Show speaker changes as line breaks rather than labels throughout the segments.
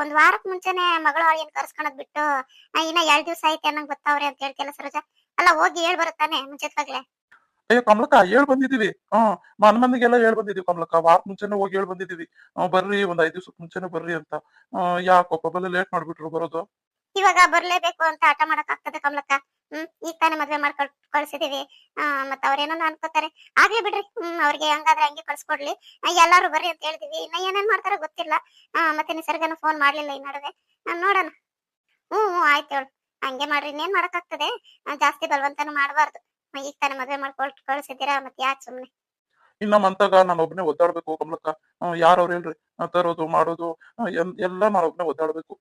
ಒಂದ್ ವಾರಕ್ ಮುಂಚೆನೆ ಮಗಳ ಅಳಿಯನ್ ಕರ್ಸ್ಕೊಳದ್ ಬಿಟ್ಟು ಇನ್ನ ಎರಡ್ ದಿವ್ಸ ಐತೆ ಅನ್ನಂಗ್ ಗೊತ್ತಾವ್ರಿ ಅಂತ ಹೇಳ್ತಿಲ್ಲ ಸರೋಜ? ಅಲ್ಲ, ಹೋಗಿ ಹೇಳ್ ಬರುತ್ತಾನೆ ಮುಂಚಿತವಾಗ್ಲೆ.
ಅಯ್ಯೋ ಕಮಲಕ್ಕ, ಹೇಳ್ ಬಂದಿದೀವಿ ಹ್ಮ್ ಮನ್ ಮಂದಿಗೆಲ್ಲ ಹೇಳ್ ಬಂದಿದೀವಿ ಕಮಲಕ್ಕ. ವಾರ ಮುಂಚೆನೆ ಹೋಗಿ ಹೇಳ್ ಬಂದಿದೀವಿ ಬರ್ರಿ, ಒಂದ್ ಐದ್ ದಿವ್ಸಕ್ ಮುಂಚೆನೆ ಬರ್ರಿ ಅಂತ. ಯಾಕೋ ಬಲ್ಲ ಲೇಟ್ ಮಾಡ್ಬಿಟ್ರು ಬರೋದು?
ಇವಾಗ ಬರ್ಲೇಬೇಕು ಅಂತ ಆಟ ಮಾಡಕ್ ಆಗ್ತದೆ ಕಮಲಕ್ಕ. ಹ್ಮ್ ಈಗ ತಾನೇ ಮದ್ವೆ ಮಾಡ್ಕೊಳ್ ಕಳ್ಸಿದೀವಿ. ಆ ಮತ್ತ ಅವ್ರೇನೋ ಅನ್ಕೋತಾರೆ. ಆಗ್ಲಿ ಬಿಡ್ರಿ. ಹ್ಮ್ ಅವ್ರಿಗೆ ಹಂಗಾದ್ರೆ ಹಂಗೆ ಕಳ್ಸ್ಕೊಡ್ಲಿ. ಎಲ್ಲಾರು ಬರ್ರಿ ಅಂತ ಹೇಳಿದೀವಿ. ಇನ್ನ ಏನೇನ್ ಮಾಡ್ತಾರೋ ಗೊತ್ತಿಲ್ಲ. ಆ ಮತ್ತೆ ನಿಸರ್ಗನ ಫೋನ್ ಮಾಡ್ಲಿಲ್ಲ ಈ ನಡುವೆ. ನಾನ್ ನೋಡೋಣ. ಹ್ಮ್ ಹ್ಮ್ ಆಯ್ತು ಹೇಳು. ಹಂಗೆ ಮಾಡ್ರಿ. ಇನ್ನೇನ್ ಮಾಡಕ್ ಆಗ್ತದೆ? ಜಾಸ್ತಿ ಬಲವಂತನೂ ಮಾಡಬಾರ್ದು. ಈಗ ತಾನೇ ಮದ್ವೆ ಮಾಡ್ಕೊಳ್ ಕಳ್ಸಿದ್ದೀರಾ? ಮತ್ತೆ ಯಾಕೆ ಸುಮ್ನೆ?
ಇನ್ನ ಮಂತಾಗ ನಾನು ಒಬ್ನೇ ಒದ್ದಾಡ್ಬೇಕು ಕಮಲಕ್ಕ. ಯಾರವ್ರು ಹೇಳ್ರಿ? ತರೋದು ಮಾಡೋದು ಎಲ್ಲ ನಾನು ಒಬ್ನೇ ಒದ್ದಾಡ್ಬೇಕು.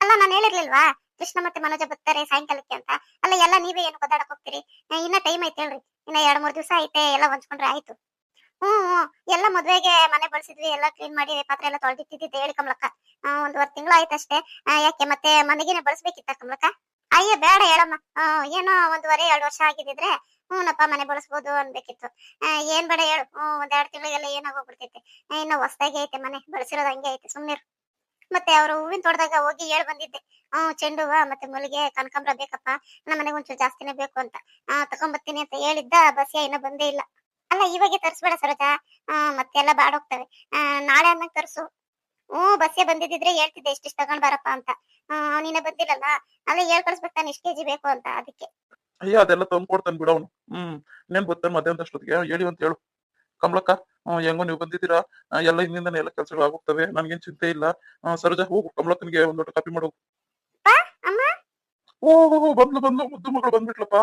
ಅಲ್ಲ ನಾನು ಹೇಳಿರ್ಲಿಲ್ವಾ? ಕೃಷ್ಣ ಮತ್ತೆ ಮನೋಜ ಬರ್ತಾರೆ ಸಾಯಂಕಾಲಕ್ಕೆ ಅಂತ. ಅಲ್ಲ, ಎಲ್ಲ ನೀವೇ ಏನು ಗೊತ್ತಾಡಕ್ ಹೋಗ್ತೀರಿ? ಇನ್ನ ಟೈಮ್ ಐತೆ ಹೇಳ್ರಿ. ಇನ್ನ ಎರಡ್ ಮೂರ್ ದಿವಸ ಐತೆ, ಎಲ್ಲ ಹೊಂಚ್ಕೊಂಡ್ರೆ ಆಯ್ತು. ಹ್ಮ್ ಎಲ್ಲ ಮದ್ವೆಗೆ ಮನೆ ಬಳಸಿದ್ವಿ, ಎಲ್ಲ ಕ್ಲೀನ್ ಮಾಡಿ, ಪಾತ್ರೆ ಎಲ್ಲ ತೊಳೆದಿಟ್ಟಿದ್ದೆ ಹೇಳಿ ಕಮಲಕ್ಕ. ಒಂದ್ವರ್ ತಿಂಗಳು ಆಯ್ತಷ್ಟೇ ಯಾಕೆ ಮತ್ತೆ ಮನೆಗೇನೆ ಬಳಸ್ಬೇಕಿತ್ತ ಕಮಲಕ್ಕ? ಅಯ್ಯ, ಬೇಡ ಹೇಳಮ್ಮ. ಏನೋ ಒಂದೂವರೆ, ಎರಡು ವರ್ಷ ಆಗಿದ್ದಿದ್ರೆ ಹ್ಞೂನಪ್ಪ ಮನೆ ಬಳಸ್ಬೋದು ಅನ್ಬೇಕಿತ್ತು. ಏನ್ ಬೇಡ ಹೇಳು. ಹ್ಞೂ ಒಂದ್ ಎರಡ್ ತಿಂಗಳಿಗೆಲ್ಲ ಏನಾಗೋಗ್ಬಿಡ್ತೈತೆ ಇನ್ನು ಹೊಸದಾಗಿ ಐತೆ ಮನೆ, ಬಳಸಿರೋದು ಹಂಗೆ ಐತೆ ಸುಮ್ನೆ ಮತ್ತೆ ಅವರು ಹೂವಿನ ತೋಟದಾಗ ಹೋಗಿ ಹೇಳ್ ಬಂದಿದ್ದೆ. ಹ್ಮ್ ಚೆಂಡು ಹೂವ ಮತ್ತೆ ಮಲ್ಲಿಗೆ ಕನಕಾಂಬ್ರ ಬೇಕಪ್ಪ ನಮ್ಮ ಮನೆಗೆ ಒಂಚೂರು ಜಾಸ್ತಿನೇ ಬೇಕು ಅಂತ. ಆ ತಗೊಂಬರ್ತೀನಿ ಅಂತ ಹೇಳಿದ್ದ ಬಸ್ಯ ಇನ್ನ ಬಂದೇ ಇಲ್ಲ. ಅಲ್ಲ ಇವಾಗೆ ತರಿಸ್ಬೇಡ ಸರೋಜಾ. ಮತ್ತೆ ಮತ್ತೆಲ್ಲ ಬಾಡೋಗ್ತವೆ. ನಾಳೆ ಅನ್ನಂಗ್ ತರ್ಸು. ಹ್ಮ್ ಬಸ್ಸೇ ಬಂದಿದ್ರೆ ಹೇಳ್ತಿದ್ದೆ ಇಷ್ಟಿಷ್ಟು ತಗೊಂಡ್ ಬಾರಪ್ಪ ಅಂತ. ಅವನಿನ್ನ ಬಂದಿಲ್ಲಲ್ಲ ಅಲ್ಲ ಹೇಳ್ ಕಳ್ಸ್ಬೇಕು ತಾನೆ ಇಷ್ಟು ಕೆಜಿ ಬೇಕು ಅಂತ ಅದಕ್ಕೆ.
ಅಯ್ಯ ಅದೆಲ್ಲ ತಂದ್ಕೊಡ್ತಾನೆ ಬಿಡವನು. ಹ್ಮ್ ಇನ್ನೇನ್ ಬರ್ತಾನೆ ಮಧ್ಯಾಹ್ನದ ಅಷ್ಟೊತ್ತಿಗೆ ಹೇಳಿ ಅಂತ ಹೇಳು. ಕಮಲಕ್ಕ? ಹ್ಮ್, ಹೆಂಗೋ ನೀವು ಬಂದಿದ್ದೀರಾ? ಎಲ್ಲ ಹಿಂದಿಂದನೇ ಎಲ್ಲ ಕೆಲಸಗಳು ಆಗುತ್ತವೆ ನನ್ಗೇನ್ ಚಿಂತೆ ಇಲ್ಲ. ಸರೋಜಾ ಹೋಗು. ಕಮಲಕ್ಕನಿಗೆ ಒಂದ್ ದೊಡ್ಡ ಕಾಪಿ ಮಾಡು. ಓ ಬಂದ್ಲು ಬಂದ್ಲು. ಮುದ್ದು ಮಗಳು ಬಂದ್ಬಿಟ್ಲಪ್ಪ.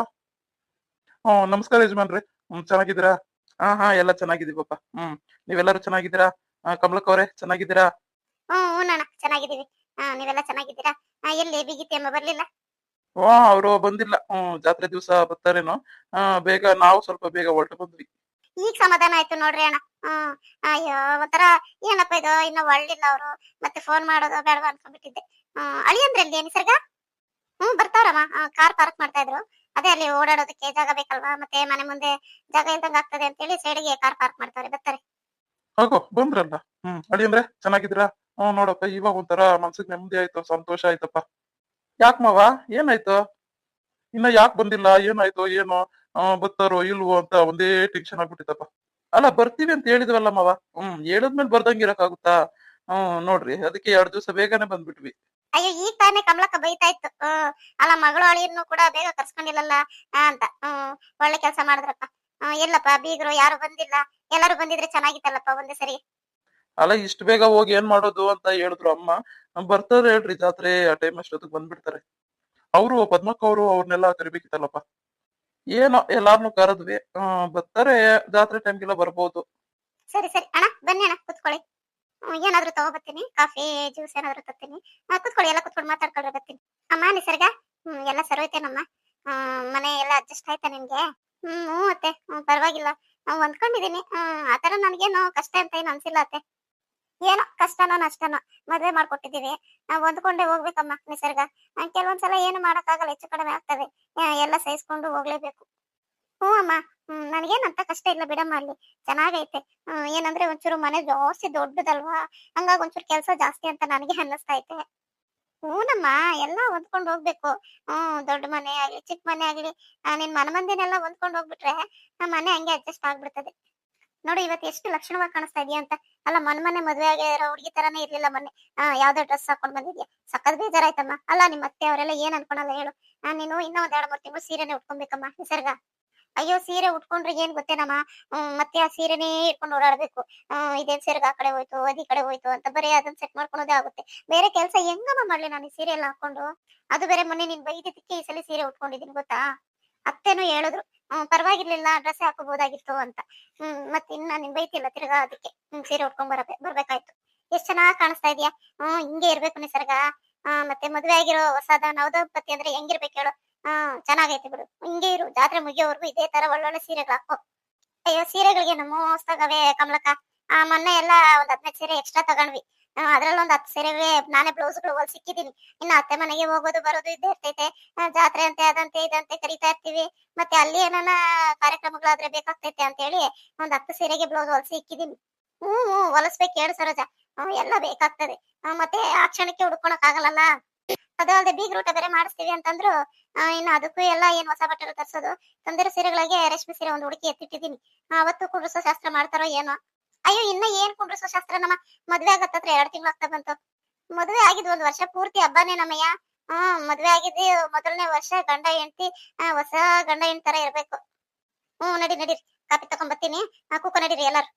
ಹ್ಮ್ ನಮಸ್ಕಾರ ಯಜಮಾನ್ರೆ. ಹ್ಮ್ ಚೆನ್ನಾಗಿದ್ದೀರಾ? ಹಾ ಹಾ ಎಲ್ಲ ಚೆನ್ನಾಗಿದೀವಪ್ಪ ಹ್ಮ್ ನೀವೆಲ್ಲರೂ ಚೆನ್ನಾಗಿದ್ದೀರಾ? ಕಮಲಕ್ಕ ಅವರೇ ಚೆನ್ನಾಗಿದ್ದೀರಾ?
ಹ್ಮ್ ಚೆನ್ನಾಗಿದ್ದೀವಿ ನೀವೆಲ್ಲ ಚೆನ್ನಾಗಿದ್ದೀರಾ? ಎಲ್ಲಿ ಬಿಗಿತಿ ಅಮ್ಮ ಬರ್ಲಿಲ್ಲ?
ಅವರು ಬಂದಿಲ್ಲ. ಹ್ಮ್ ಜಾತ್ರೆ ದಿವಸ ಬರ್ತಾರೇನೋ. ಬೇಗ ನಾವು ಸ್ವಲ್ಪ ಬೇಗ ಹೊರಟು ಬಂದ್ವಿ.
ಈಗ ಸಮಾಧಾನ ಆಯ್ತು ನೋಡ್ರಿ ಅಣ್ಣ. ಹ್ಮ್. ಅಯ್ಯೋ, ಒಂಥರ ಏನಪ್ಪ ಇದು? ಇನ್ನ ಒಳ್ಳಿಲ್ಲ ಅವರು. ಮತ್ತೆ ಫೋನ್ ಮಾಡೋದು ಬೇಡವಾ ಅನ್ಕೊಂಡ್ಬಿಟ್ಟಿದ್ದೆ. ಹ್ಮ್. ಅಳಿಯಂದ್ರೆ ಅಲ್ಲಿ ನಿಸರ್ಗ? ಹ್ಮ್, ಬರ್ತಾವ್ರಮ್ಮ. ಕಾರ್ ಪಾರ್ಕ್ ಮಾಡ್ತಾ ಇದ್ರು. ಅದೇ ಅಲ್ಲಿ ಓಡಾಡೋದಕ್ಕೆ ಜಾಗ ಬೇಕಲ್ವಾ? ಮತ್ತೆ ಮನೆ ಮುಂದೆ ಜಾಗ ಇಲ್ದಂಗ ಆಗ್ತದೆ ಅಂತ ಹೇಳಿ ಸೈಡ್ಗೆ ಕಾರ್ ಪಾರ್ಕ್ ಮಾಡ್ತಾರೆ ಬರ್ತಾರೆ.
ಹೋಗೋ ಬಂದ್ರಲ್ಲ? ಹ್ಮ್. ಅಳಿಯಂದ್ರೆ ಅಂದ್ರೆ ಚೆನ್ನಾಗಿದ್ದೀರಾ? ಹ್ಮ್, ನೋಡಪ್ಪ, ಇವಾಗ ಒಂಥರ ಮನ್ಸಿಗೆ ನೆಮ್ಮದಿ ಆಯ್ತು, ಸಂತೋಷ ಆಯ್ತಪ್ಪ. ಯಾಕ್ ಮಾವ? ಏನಾಯ್ತು? ಇನ್ನ ಯಾಕೆ ಬಂದಿಲ್ಲ? ಏನಾಯ್ತು? ಏನೋ? ಬರ್ತಾರೋ ಇಲ್ವೋ ಅಂತ ಒಂದೇ ಟೆನ್ಷನ್ ಆಗ್ಬಿಟ್ಟಿತ್ತಪ್ಪ. ಅಲ್ಲ ಬರ್ತೀವಿ ಅಂತ ಹೇಳಿದ್ವಲ್ಲ ಮಾವ? ಹ್ಮ್ ಹೇಳಿದ್ಮೇಲೆ ಬರ್ದಂಗ್ ಇರಕ್ಕಾಗುತ್ತಾ? ಹ್ಮ್ ನೋಡ್ರಿ ಅದಕ್ಕೆ ಎರಡ್ ದಿವಸ ಬೇಗನೆ ಬಂದ್ಬಿಟ್ವಿ.
ಅಯ್ಯೋ ಈಗ ತಾನೇ ಕಮಲಕ್ಕ ಬೈತಾ ಇತ್ತು ಅಲ್ಲ ಮಗಳು ಅಳಿಯನ್ನು ಕೂಡ ಬೇಗ ಕರ್ಸ್ಕೊಂಡಿಲ್ಲಲ್ಲ ಅಂತ. ಹ್ಮ್ ಒಳ್ಳೆ ಕೆಲಸ ಮಾಡಿದ್ರಪ್ಪ. ಇಲ್ಲಪ್ಪ ಎಲ್ಲಪ್ಪ ಬೀಗರು ಯಾರು ಬಂದಿಲ್ಲ. ಎಲ್ಲರೂ ಬಂದಿದ್ರೆ ಚೆನ್ನಾಗಿತ್ತಲ್ಲಪ್ಪ ಒಂದೇ ಸರಿ.
ಅಲ್ಲ ಇಷ್ಟು ಬೇಗ ಹೋಗಿ ಏನ್ ಮಾಡೋದು ಅಂತ ಹೇಳಿದ್ರು ಅಮ್ಮ. ಬರ್ತಾರೆ ಹೇಳ್ರಿ ಜಾತ್ರೆ ಆ ಟೈಮ್ ಅಷ್ಟೊತ್ತಿಗೆ ಬಂದ್ಬಿಡ್ತಾರೆ. ಅವರು ಪದ್ಮಕ್ಕ ಅವರು ಅವ್ರನ್ನೆಲ್ಲ ಕರಿಬೇಕಿತ್ತಲ್ಲಪ್ಪ. ಏನೋ ಎಲ್ಲಾರ್ನು ಕರೆದ್ವಿ ಬರ್ತಾರೆ, ಜಾತ್ರೆ ಟೈಮ್ಗೆಲ್ಲ ಬರ್ಬೋದು.
ಸರಿ ಸರಿ. ಅಣ್ಣ, ಬನ್ನಿ ಅಣ್ಣ, ಕುತ್ಕೊಳ್ಳಿ. ಏನಾದ್ರೂ ತಗೋಬರ್ತೀನಿ ಕಾಫಿ, ಜ್ಯೂಸ್ ಏನಾದ್ರು ತರ್ತೀನಿ. ಕುತ್ಕೊಳ್ಳಿ, ಎಲ್ಲ ಕುತ್ಕೊಂಡು ಮಾತಾಡ್ಕೊಂಡ್ರೆ ಬರ್ತೀನಿ. ಅಮ್ಮ, ನಿಸರ್ಗ? ಹ್ಮ್, ಎಲ್ಲ ಸರ್ವೈತೇನಮ್ಮ ಹ್ಮ್ ಮನೆ ಎಲ್ಲ ಅಡ್ಜಸ್ಟ್ ಆಯ್ತಾ ನಿಮ್ಗೆ? ಹ್ಮ್ ಅತ್ತೆ. ಪರವಾಗಿಲ್ಲ. ಹೊಂದ್ಕೊಂಡಿದೀನಿ ಆತರ ನನ್ಗೇನು ಕಷ್ಟ ಅಂತ ಏನು ಅನ್ಸಿಲ್ಲ ಅತ್ತೆ. ಏನೋ ಕಷ್ಟನೋ ನಷ್ಟನೋ ಮದ್ವೆ ಮಾಡ್ಕೊಟ್ಟಿದೀವಿ ನಾವ್ ಹೊಂದ್ಕೊಂಡೆ ಹೋಗ್ಬೇಕಮ್ಮ ನಿಸರ್ಗ. ನಾನ್ ಕೆಲವೊಂದ್ಸಲ ಏನು ಮಾಡಕ್ಕಾಗಲ್ಲ, ಹೆಚ್ಚು ಕಡಿಮೆ ಆಗ್ತದೆ. ಎಲ್ಲ ಸಹಿಸ್ಕೊಂಡು ಹೋಗ್ಲೇಬೇಕು. ಹ್ಞೂ ಅಮ್ಮ. ಹ್ಮ್, ನನಗೇನಂತ ಕಷ್ಟ ಇಲ್ಲ ಬಿಡಮ್ಮ ಅಲ್ಲಿ. ಚೆನ್ನಾಗೈತೆ. ಏನಂದ್ರೆ ಒಂಚೂರು ಮನೆ ಜಾಸ್ತಿ ದೊಡ್ಡದಲ್ವಾ? ಹಂಗಾಗಿ ಒಂಚೂರು ಕೆಲಸ ಜಾಸ್ತಿ ಅಂತ ನನಗೆ ಅನ್ನಿಸ್ತಾ ಐತೆ. ಹೂನಮ್ಮ, ಎಲ್ಲ ಹೊಂದ್ಕೊಂಡು ಹೋಗ್ಬೇಕು. ಹ್ಮ್ ದೊಡ್ಡ ಮನೆ ಆಗ್ಲಿ ಚಿಕ್ಕ ಮನೆ ಆಗ್ಲಿ. ನಿನ್ ಮನ ಮಂದಿನೆಲ್ಲ ಹೊಂದ್ಕೊಂಡು ಹೋಗ್ಬಿಟ್ರೆ ನಮ್ಮ ಮನೆ ಹಂಗೆ ಅಡ್ಜಸ್ಟ್ ಆಗ್ಬಿಡ್ತದೆ. ನೋಡು, ಇವತ್ತು ಎಷ್ಟು ಲಕ್ಷಣವಾಗಿ ಕಾಣಿಸ್ತಾ ಇದೆಯಾ ಅಂತ. ಅಲ್ಲ ಮನ್ ಮನೆ ಮದ್ವೆ ಆಗಿರೋ ಹುಡುಗಿ ತರಾನೇ ಇರ್ಲಿಲ್ಲ ಮೊನ್ನೆ. ಆ, ಯಾವ್ದೋ ಡ್ರೆಸ್ ಹಾಕೊಂಡ್ ಬಂದಿದ್ಯಾ? ಸಕ್ಕತ್ ಬೇಜಾರಾಯ್ತಮ್ಮ. ಅಲ್ಲ ನಿಮ್ಮ ಅತ್ತೆ ಅವರೆಲ್ಲ ಏನ್ ಅನ್ಕೊಳಲ್ಲ ಹೇಳು. ನಾನು ನೀನು ಇನ್ನೂ ಒಂದ್ ಎರಡ್ ಮೂರ್ ತಿಂಗಳು ಸೀರೆನೆ ಉಟ್ಕೊಬೇಕಮ್ಮ, ನಿಸರ್ಗ. ಅಯ್ಯೋ, ಸೀರೆ ಉಟ್ಕೊಂಡ್ರೆ ಏನ್ ಗೊತ್ತೇನಮ್ಮ? ಮತ್ತೆ ಆ ಸೀರೆನೇ ಇಟ್ಕೊಂಡು ಓಡಾಡ್ಬೇಕು. ಇದೇನ್ ಸೀರೆಗ ಆ ಕಡೆ ಹೋಯ್ತು, ಅದಿ ಕಡೆ ಹೋಯ್ತು ಅಂತ ಬರೀ ಅದನ್ನ ಸೆಟ್ ಮಾಡ್ಕೊಳೋದೇ ಆಗುತ್ತೆ. ಬೇರೆ ಕೆಲಸ ಹೆಂಗಮ್ಮ ಮಾಡ್ಲಿ ನಾನು ಈ ಸೀರೆ ಎಲ್ಲ ಹಾಕೊಂಡು? ಅದು ಬೇರೆ ಮೊನ್ನೆ ನೀನ್ ಬೈದಿದ್ದಕ್ಕೆ ಈ ಸಲ ಸೀರೆ ಉಟ್ಕೊಂಡಿದ್ದೀನಿ, ಗೊತ್ತಾ? ಅತ್ತೇನೋ ಹೇಳಿದ್ರು ಪರವಾಗಿರ್ಲಿಲ್ಲ ಡ್ರೆಸ್ ಹಾಕೋಬಹುದಾಗಿತ್ತು ಅಂತ. ಹ್ಮ್ ಮತ್ತೆ ಇನ್ನ ನಿನ್ ಬೈತಿಲ್ಲ, ತಿರ್ಗಾ ಅದಕ್ಕೆ. ಹ್ಮ್, ಸೀರೆ ಉಟ್ಕೊಂಡ್ ಬರಬೇ, ಬರ್ಬೇಕಾಯ್ತು. ಎಷ್ಟ್ ಚೆನ್ನಾಗ್ ಕಾಣಿಸ್ತಾ ಇದೀಯಾ? ಹ್ಮ್, ಹಿಂಗೆ ಇರ್ಬೇಕು ನಿಸರ್ಗ. ಆ ಮತ್ತೆ ಮದ್ವೆ ಆಗಿರೋ ಹೊಸದ ನವದಂಪತಿ ಅಂದ್ರೆ ಹೆಂಗಿರ್ಬೇಕು ಹೇಳು. ಹಾ ಚೆನ್ನಾಗೈತೆ ಬಿಡು. ಹಿಂಗೆ ಇರು, ಜಾತ್ರೆ ಮುಗಿಯೋವರೆಗೂ ಇದೇ ತರ ಒಳ್ಳೊಳ್ಳೆ ಸೀರೆಗಳು ಹಾಕೋ. ಅಯ್ಯೋ, ಸೀರೆಗಳಿಗೆ ನಮ್ಮ ಮೋಸ್ತಾಗವೆ ಕಮಲಕ್ಕ. ಆ, ಮೊನ್ನೆ ಎಲ್ಲ ಒಂದ್ ಹದಿನೈದು ಸೀರೆ ಎಕ್ಸ್ಟ್ರಾ ತಗೊಂಡ್ವಿ. ಅದ್ರಲ್ಲಿ ಒಂದ್ ಹತ್ತು ಸೀರೆಗೆ ನಾನೇ ಬ್ಲೌಸ್ಗಳು ಹೊಲ್ ಸಿಕ್ಕಿದೀನಿ. ಇನ್ನು ಅತ್ತೆ ಮನೆಗೆ ಹೋಗೋದು ಬರೋದು ಇದ್ದೇ ಇರ್ತೈತೆ. ಜಾತ್ರೆ ಅಂತೆ, ಅದಂತೆ, ಇದಂತೆ ಕರಿತಾ ಇರ್ತೀವಿ. ಮತ್ತೆ ಅಲ್ಲಿ ಏನಾನ ಕಾರ್ಯಕ್ರಮಗಳಾದ್ರೆ ಬೇಕಾಗ್ತೈತೆ ಅಂತ ಹೇಳಿ ಒಂದ್ ಹತ್ತು ಸೀರೆಗೆ ಬ್ಲೌಸ್ ಹೊಲ್ಸಿ ಇಕ್ಕಿದೀನಿ ಹ್ಮ್ ಹ್ಮ್, ಹೊಲಸ್ಬೇಕು ಹೇಳು ಸರೋಜ. ಎಲ್ಲ ಬೇಕಾಗ್ತದೆ. ಮತ್ತೆ ಆ ಕ್ಷಣಕ್ಕೆ ಹುಡ್ಕೊಳಕ್ ಆಗಲ್ಲಲ್ಲ? ಅದಲ್ಲದೆ ಬೀಗ್ ರೂಟ ಬೇರೆ ಮಾಡಿಸ್ತೀವಿ ಅಂತಂದ್ರು ಇನ್ನು ಅದಕ್ಕೂ ಎಲ್ಲ ಏನ್ ಹೊಸ ಬಟ್ಟೆ ತರಿಸೋದು? ತಂದಿರೋ ಸೀರೆಗಳಿಗೆ ರೇಷ್ಮೆ ಸೀರೆ ಒಂದು ಹುಡುಕಿ ಎತ್ತಿಟ್ಟಿದ್ದೀನಿ. ಅವತ್ತು ಕುಂಡ್ರಸೋ ಶಾಸ್ತ್ರ ಮಾಡ್ತಾರೋ ಏನೋ. ಅಯ್ಯೋ, ಇನ್ನ ಏನ್ ಕುಂಡ್ರಸೋ ಶಾಸ್ತ್ರ ನಮ್ಮ ಮದ್ವೆ ಆಗತ್ತತ್ರ ಎರಡ್ ತಿಂಗಳು ಆಗ್ತಾ ಬಂತು. ಮದ್ವೆ ಆಗಿದ್ ಒಂದ್ ವರ್ಷ ಪೂರ್ತಿ ಹಬ್ಬನೇ ನಮ್ಮಯ್ಯ. ಹ್ಮ್, ಮದ್ವೆ ಆಗಿದ್ದಿ ಮೊದಲನೇ ವರ್ಷ ಗಂಡ, ಹೆಂಡತಿ ಹೊಸ ಗಂಡ ಹೆಂಡತರ ತರ ಇರ್ಬೇಕು. ಹ್ಮ್, ನಡಿ ನಡೀರಿ ಕಾಪಿ ತಗೊಂಬರ್ತೀನಿ ಕೂಕ ನಡೀರಿ ಎಲ್ಲಾರು.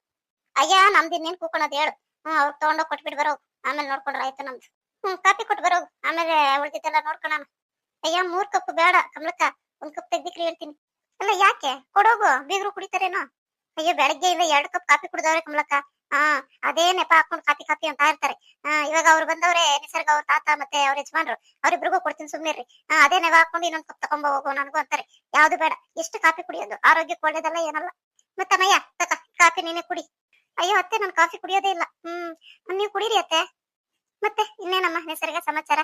ಅಯ್ಯ, ನಮ್ದು ಇನ್ನೇನ್ ಕೂಕೊಳೋದ್ ಹೇಳು. ಹ್ಮ್, ಅವ್ರು ತಗೊಂಡೋಗ್ ಕೊಟ್ಬಿಟ್ ಬರೋ ಆಮೇಲೆ ನೋಡ್ಕೊಂಡ್ರ ಆಯ್ತು ನಮ್ದು. ಹ್ಮ್, ಕಾಪಿ ಕೊಟ್ಟು ಬರೋ ಆಮೇಲೆ ಉಳ್ದಿದ್ದೆಲ್ಲ ನೋಡ್ಕೊಳಣ ಅಯ್ಯ, ಮೂರ್ ಕಪ್ ಬೇಡ, ಕಮಲಕ್ಕ. ಒಂದ್ ಕಪ್ ತೆಗ್ದಿಕ್ರಿ ಹೇಳ್ತೀನಿ. ಅಲ್ಲ, ಯಾಕೆ? ಕೊಡೋಗು, ಬೀಗ್ರು ಕುಡಿತಾರೇನೋ? ಅಯ್ಯೋ ಬೆಳಗ್ಗೆ ಇಲ್ಲ ಎರಡ್ ಕಪ್ ಕಾಫಿ ಕುಡ್ದವ್ರೆ ಕಮಲಕ್ಕ. ಹಾ ಅದೇ ನೆಪ ಹಾಕೊಂಡು ಕಾಫಿ ಕಾಫಿ ಅಂತ ಇರ್ತಾರೆ. ಆ, ಇವಾಗ ಅವ್ರು ಬಂದವ್ರೆ ನಿಸರ್ಗ ಅವ್ರ ತಾತ ಮತ್ತೆ ಅವ್ರ ಯಜಮಾನ್ರು ಅವ್ರಿಬ್ರಿಗೂ ಕೊಡ್ತೀನಿ ಸುಮ್ನಿರ್ರಿ. ಆ, ಅದೇ ನೆವ ಹಾಕೊಂಡು ಇನ್ನೊಂದ್ ಕಪ್ ತಗೊಂಬ ಹೋಗೋ ನನಗೂ ಅಂತಾರೆ. ಯಾವ್ದು ಬೇಡ ಎಷ್ಟು ಕಾಫಿ ಕುಡಿಯೋದು ಆರೋಗ್ಯಕ್ಕೆ ಒಳ್ಳೇದಲ್ಲ ಏನಲ್ಲ. ಮತ್ತಮ್ಮಯ್ಯ ತಕ ಕಾಫಿ ನೀನೆ ಕುಡಿ. ಅಯ್ಯೋ ಅತ್ತೆ ನಾನು ಕಾಫಿ ಕುಡಿಯೋದೇ ಇಲ್ಲ. ಹ್ಮ್ ನೀವು ಕುಡೀರಿ ಅತ್ತೆ. ಮತ್ತೆ ಇನ್ನೇನಮ್ಮ ನಿಸರ್ಗ ಸಮಾಚಾರ?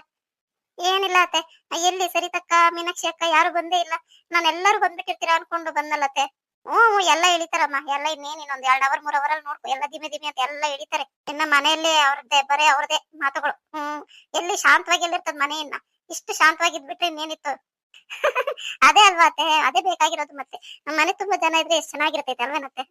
ಏನಿಲ್ಲ ಅತ್ತೆ. ಎಲ್ಲಿ ಸರಿತಕ್ಕ ಮೀನಾಕ್ಷಿ ಅಕ್ಕ ಯಾರು ಬಂದೇ ಇಲ್ಲ. ನಾನೆಲ್ಲರೂ ಬಂದ್ಬಿಟ್ಟಿರ್ತೀರಾ ಅನ್ಕೊಂಡು ಬಂದಲ್ಲತ್ತೆ. ಹ್ಞೂ ಎಲ್ಲ ಇಳಿತಾರಮ್ಮ ಎಲ್ಲ ಇನ್ನೇನು ಇನ್ನೊಂದ್ ಎರಡ್ ಅವರ್ ಮೂರ್ ಅವರಲ್ಲಿ ನೋಡ್ಕೊ. ಎಲ್ಲ ದಿಮೆ ದಿಮೆ ಅಂತ ಎಲ್ಲ ಇಳಿತಾರೆ ಇನ್ನ ಮನೆಯಲ್ಲಿ ಅವ್ರದ್ದೇ, ಬರೇ ಅವ್ರದೇ ಮಾತುಗಳು. ಹ್ಮ್, ಎಲ್ಲಿ ಶಾಂತವಾಗಿ ಎಲ್ಲಿರ್ತದ ಮನೆಯನ್ನ ಇಷ್ಟು ಶಾಂತವಾಗಿ ಇದ್ಬಿಟ್ರೆ ಇನ್ನೇನಿತ್ತು? ಅದೇ ಅಲ್ವಾ ಅತ್ತೆ? ಅದೇ ಬೇಕಾಗಿರೋದು ಮತ್ತೆ. ನಮ್ಮ ಮನೆ ತುಂಬಾ ಜನ ಇದ್ರೆ ಎಷ್ಟು ಚೆನ್ನಾಗಿರ್ತೈತೆ ಅಲ್ವೇನತ್ತೆ